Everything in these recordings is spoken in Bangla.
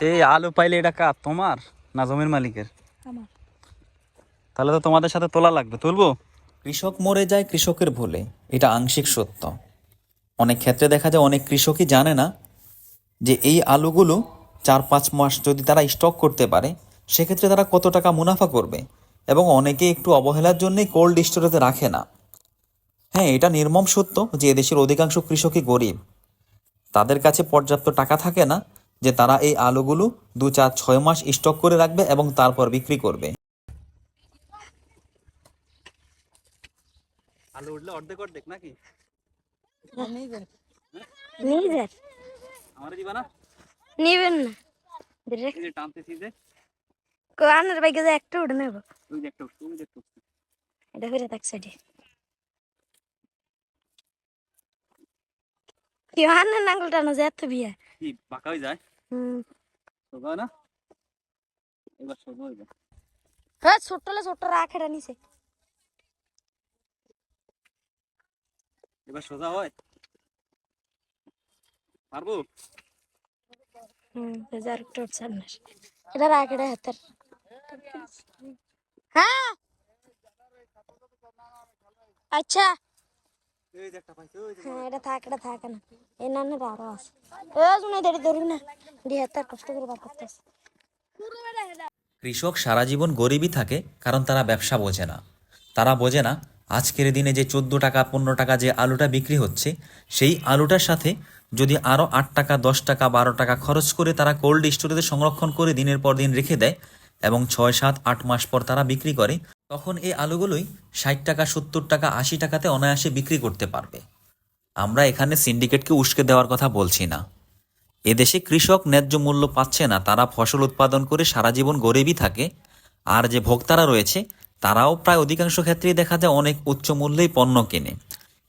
তে আলু পাইলে এটা কার তোমার না জমির মালিকের? তাহলে তো তোমাদের সাথে তোলা লাগবে তুলবো? কৃষক মরে যায় কৃষকের ভুলে এটা আংশিক সত্য। অনেক ক্ষেত্রে দেখা যায় অনেক কৃষকই জানে না যে এই আলুগুলো চার পাঁচ মাস যদি তারা স্টক করতে পারে সেক্ষেত্রে তারা কত টাকা মুনাফা করবে এবং অনেকে একটু অবহেলার জন্যই কোল্ড স্টোরেজে রাখে না। হ্যাঁ এটা নির্মম সত্য যে এদেশের অধিকাংশ কৃষকই গরিব। তাদের কাছে পর্যাপ্ত টাকা থাকে না যে তারা এই আলুগুলো দু চার ছয় মাস স্টক করে রাখবে এবং তারপর বিক্রি করবে। আলু উঠলে অর্ধেক অর্ধেক নাকি? আমার দিবা না? নিবেন না। ডিরেক্ট টানতেছি যে। কোয়ানের বাইকে যে একটা উঠে নেব। ওই যে একটা উঠছে, ওই যে একটা এটা ফিরে থাক সাইডে। কি নাঙ্গল টানো যে এত বিয়া। কি বাঁকা হয়ে যায়? না? এবার হইবে হ্যাঁ ছোট্টলে ছোট্ট রাখেটা নিছে এবার সোজা হয়? পারব? হুম হাজার একটা উঠছে আপনার এটা রাখেটা হাতের। হ্যাঁ। আচ্ছা। হ্যাঁ এটা থাক এটা থাকে না। এই নানের আরও আছে। ও শুনে দেরি ধরবি না। দিয়ে হাতের কষ্ট করে বার করতেছে কৃষক সারা জীবন গরিবই থাকে কারণ তারা ব্যবসা বোঝে না। তারা বোঝে না আজকের দিনে যে চোদ্দ টাকা পনেরো টাকা যে আলুটা বিক্রি হচ্ছে সেই আলুটার সাথে যদি আরও আট টাকা দশ টাকা বারো টাকা খরচ করে তারা কোল্ড স্টোরেজে সংরক্ষণ করে দিনের পর দিন রেখে দেয় এবং ছয় সাত আট মাস পর তারা বিক্রি করে তখন এই আলুগুলোই ষাট টাকা, সত্তর টাকা, আশি টাকাতে অনায়াসে বিক্রি করতে পারবে। আমরা এখানে সিন্ডিকেটকে উস্কে দেওয়ার কথা বলছি না। এদেশে কৃষক ন্যায্য মূল্য পাচ্ছে না, তারা ফসল উৎপাদন করে সারা জীবন গরিবই থাকে। আর যে ভোক্তারা রয়েছে, তারাও প্রায় অধিকাংশ ক্ষেত্রেই দেখা যায় অনেক উচ্চ মূল্যেই পণ্য কেনে।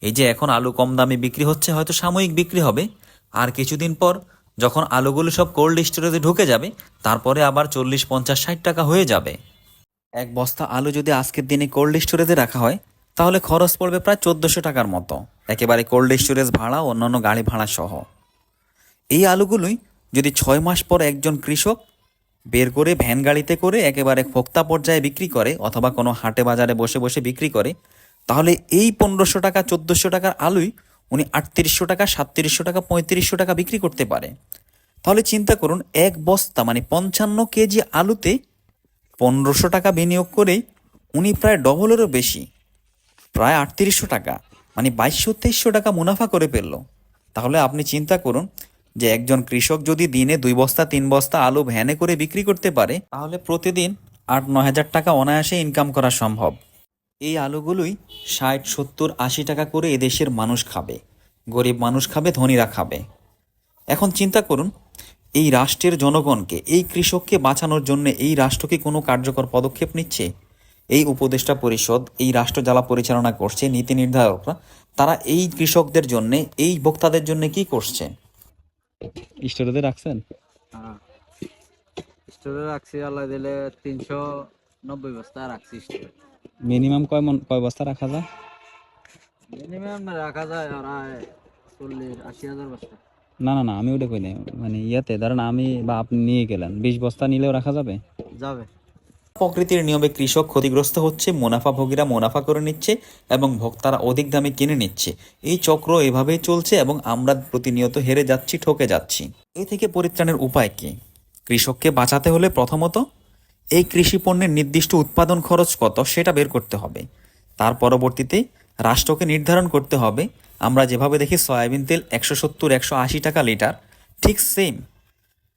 এই যে এখন আলু কম দামে বিক্রি হচ্ছে, হয়তো সাময়িক বিক্রি হবে। আর কিছুদিন পর যখন আলুগুলো সব কোল্ড স্টোরেজে ঢুকে যাবে, তারপরে আবার চল্লিশ, পঞ্চাশ, ষাট টাকা হয়ে যাবে। এক বস্তা আলু যদি আজকের দিনে কোল্ড স্টোরেজে রাখা হয়, তাহলে খরচ পড়বে প্রায় চোদ্দোশো টাকার মতো। একেবারে কোল্ড স্টোরেজ ভাড়া অন্যান্য গাড়ি ভাড়া সহ। এই আলুগুলোই যদি ছয় মাস পর একজন কৃষক বের করে ভ্যান গাড়িতে করে একেবারে ভোক্তা পর্যায়ে বিক্রি করে অথবা কোনো হাটে বাজারে বসে বসে বিক্রি করে, তাহলে এই পনেরোশো টাকা, চোদ্দোশো টাকার আলুই উনি আটত্রিশশো টাকা, সাতত্রিশশো টাকা, পঁয়ত্রিশশো টাকা বিক্রি করতে পারে। তাহলে চিন্তা করুন, এক বস্তা মানে পঞ্চান্ন কেজি আলুতে পনেরোশো টাকা বিনিয়োগ করেই উনি প্রায় ডবলেরও বেশি। প্রায় আটত্রিশশো টাকা মানে বাইশশো তেইশশো টাকা মুনাফা করে ফেলল। তাহলে আপনি চিন্তা করুন যে একজন কৃষক যদি দিনে দুই বস্তা, তিন বস্তা আলু ভ্যানে করে বিক্রি করতে পারে, তাহলে প্রতিদিন আট ন হাজার টাকা অনায়াসে ইনকাম করা সম্ভব। এই আলুগুলোই ষাট, সত্তর, আশি টাকা করে এদেশের মানুষ খাবে। গরিব মানুষ খাবে, ধনীরা খাবে। এখন চিন্তা করুন এই রাষ্ট্রের জনগণকে এই কৃষককে বাঁচানোর জন্য এই রাষ্ট্র কি কোনো কার্যকর পদক্ষেপ নিচ্ছে? এই উপদেষ্টা পরিষদ এই রাষ্ট্র জ্বালা পরিচালনা করছে নীতি নির্ধারকরা। তারা এই কৃষকদের জন্য এই ভোক্তাদের জন্য কি করছে? স্টোরেজে রাখছেন? হ্যাঁ। স্টোরে রাখছি আল্লাহ দিলে তিনশো নব্বই বস্তা রাখছি স্টোরে মিনিমাম কয় মন কয় বস্তা রাখা যায়? মিনিমাম রাখা যায় আড়াই চল্লিশ আশি হাজার বস্তা। না না না, আমি ওটা কই নাই। মানে ইয়াতে ধরেন আমি বা আপনি নিয়ে গেলেন। বিশ বস্তা নিলেও রাখা যাবে? যাবে। প্রকৃতির নিয়মে কৃষক ক্ষতিগ্রস্ত হচ্ছে, মুনাফাভোগীরা মুনাফা করে নিচ্ছে এবং ভোক্তারা অধিক দামে কিনে নিচ্ছে। এই চক্র এভাবেই চলছে এবং আমরা প্রতিনিয়ত হেরে যাচ্ছি, ঠকে যাচ্ছি। এ থেকে পরিত্রাণের উপায় কি? কৃষককে বাঁচাতে হলে প্রথমত এই কৃষি পণ্যের নির্দিষ্ট উৎপাদন খরচ কত, সেটা বের করতে হবে। তার পরবর্তীতে রাষ্ট্রকে নির্ধারণ করতে হবে। আমরা যেভাবে দেখি সয়াবিন তেল একশো সত্তর, একশো আশি টাকা লিটার, ঠিক সেম।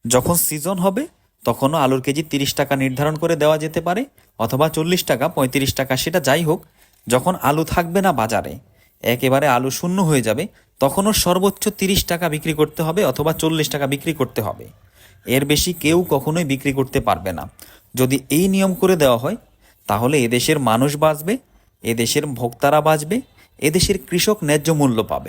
যখন সিজন হবে, তখনও আলুর কেজি তিরিশ টাকা নির্ধারণ করে দেওয়া যেতে পারে, অথবা চল্লিশ টাকা, পঁয়ত্রিশ টাকা, সেটা যাই হোক, যখন আলু থাকবে না বাজারে, একেবারে আলু শূন্য হয়ে যাবে, তখনও সর্বোচ্চ তিরিশ টাকা বিক্রি করতে হবে, অথবা চল্লিশ টাকা বিক্রি করতে হবে। এর বেশি কেউ কখনোই বিক্রি করতে পারবে না। যদি এই নিয়ম করে দেওয়া হয়, তাহলে এদেশের মানুষ বাঁচবে এদেশের ভোক্তারা বাঁচবে এদেশের কৃষক ন্যায্য মূল্য পাবে।